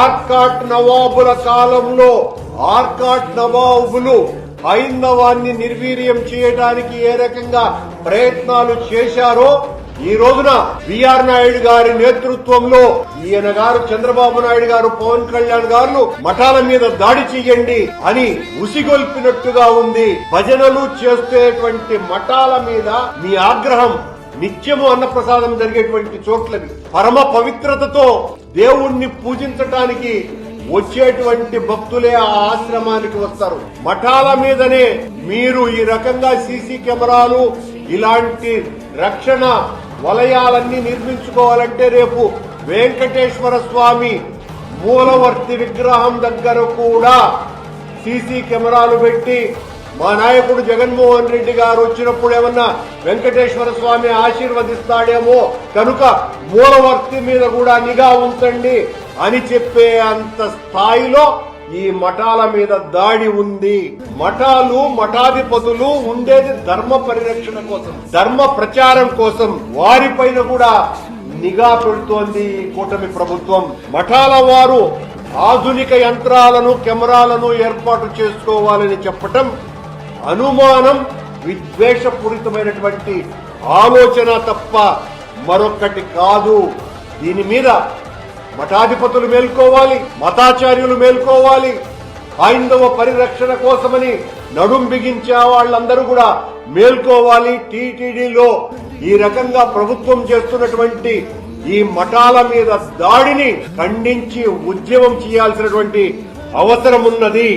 ఆర్కాట్ నవాబుల కాలంలో ఆర్కాట్ నవాబులు హైందవాన్ని నిర్వీర్యం చేయడానికి ఏ రకంగా ప్రయత్నాలు చేశారో ఈ రోజున బిఆర్ నాయుడు గారి నేతృత్వంలో ఈయన గారు చంద్రబాబు నాయుడు గారు పవన్ కళ్యాణ్ గారు మఠాల మీద దాడి చెయ్యండి అని ఉసిగొల్పినట్టుగా ఉంది. భజనలు చేసేటువంటి మఠాల మీద మీ ఆగ్రహం నిత్యము అన్నప్రసాదం జరిగేటువంటి చోట్లవి. పరమ పవిత్రతతో దేవుణ్ణి పూజించటానికి వచ్చేటువంటి భక్తులే ఆ ఆశ్రమానికి వస్తారు. మఠాల మీదనే మీరు ఈ రకంగా సీసీ కెమెరాలు ఇలాంటి రక్షణ వలయాలన్నీ నిర్మించుకోవాలంటే రేపు వెంకటేశ్వర స్వామి మూలవర్తి విగ్రహం దగ్గర కూడా సీసీ కెమెరాలు పెట్టి మా నాయకుడు జగన్మోహన్ రెడ్డి గారు వచ్చినప్పుడు ఏమన్నా వెంకటేశ్వర స్వామి ఆశీర్వదిస్తాడేమో కనుక పూలవర్తి మీద కూడా నిఘా ఉంచండి అని చెప్పే అంత స్థాయిలో ఈ మఠాల మీద దాడి ఉంది. మఠాలు మఠాధిపతులు ఉండేది ధర్మ పరిరక్షణ కోసం ధర్మ ప్రచారం కోసం. వారిపైన కూడా నిఘా పెడుతోంది ఈ కూటమి ప్రభుత్వం. మఠాల వారు ఆధునిక యంత్రాలను కెమెరాలను ఏర్పాటు చేసుకోవాలని చెప్పటం అనుమానం విద్వేషపూరితమైనటువంటి ఆలోచన తప్ప మరొక్కటి కాదు. దీని మీద మఠాధిపతులు మేల్కోవాలి మతాచార్యులు మేల్కోవాలి. హైందవ పరిరక్షణ కోసమని నడుం బిగించే వాళ్ళందరూ కూడా మేల్కోవాలి టీటీడీలో. ఈ రకంగా ప్రభుత్వం చేస్తున్నటువంటి ఈ మఠాల మీద దాడిని ఖండించి ఉద్యమం చేయాల్సినటువంటి అవసరం ఉన్నది